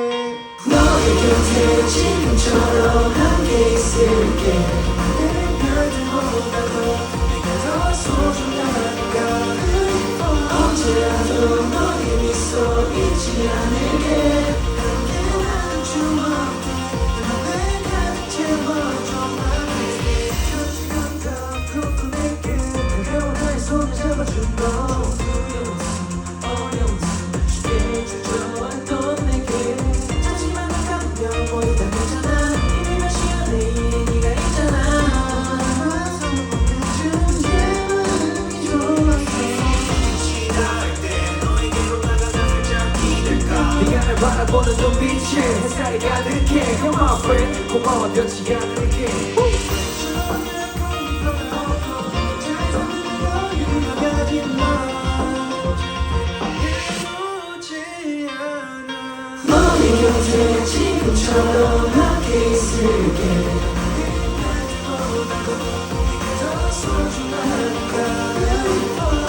너의 곁에 지금처럼 함께 있을게 나는 별등보다도 내가 더 소중하니까 언제라도 너의 미소 잊지 않을 날 바라보는 눈빛에 햇살이 가득해. You're my friend. 고마워 변치 않을게.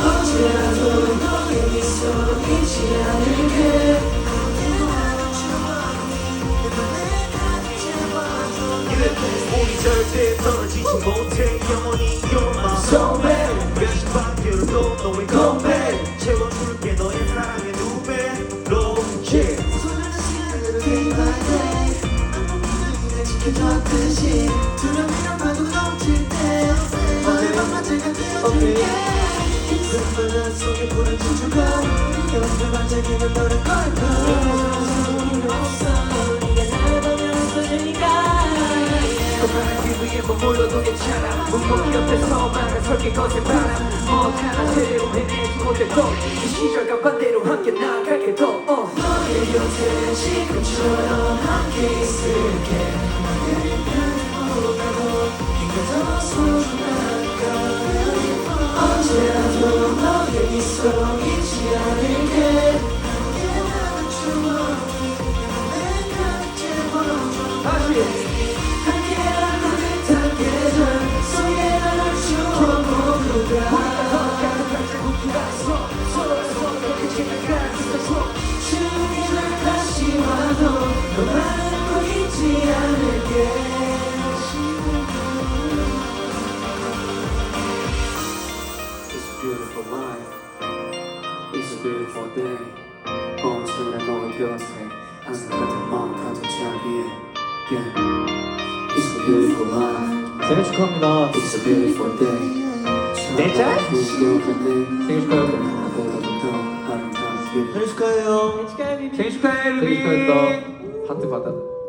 언제라도 너의 미소 잊지 않을 우리 절대 떨어지지 못해. 영원히 You're my 소매 몇십 바퀴로도 너의 공백 채워줄게 너의 사랑의 두 배로 yeah. 소중한 시간을 day by day 날 지켜줬듯이. 두려움이란 파도가 넘칠 때 너의 밤낮을 되어줄게. 그 속에 불을 지주고 옆에 반짝이는 너를 머물러도 괜찮아 묵묵히 옆에서만 설계 것에 바람 못하나 제대로 해내지 못해도 이 시절과 반대로 함께 나가게도 어. 너의 곁에 지금처럼 함께 있을게 보다도 네가 더 소중하니까 언제라도 너의 미소 life. It's a beautiful day. 언제나 너의 곁에 항상 같은 마음 같은 자리에. Yeah. It's a beautiful life. 생일 축하합니다. It's a beautiful day. 내 짤? 기억하네. 생일 축하해요. 나보다도 더 아름다운 길. 축하해요 생일 축하해 루비 생일 축하합니다. 하트 받아.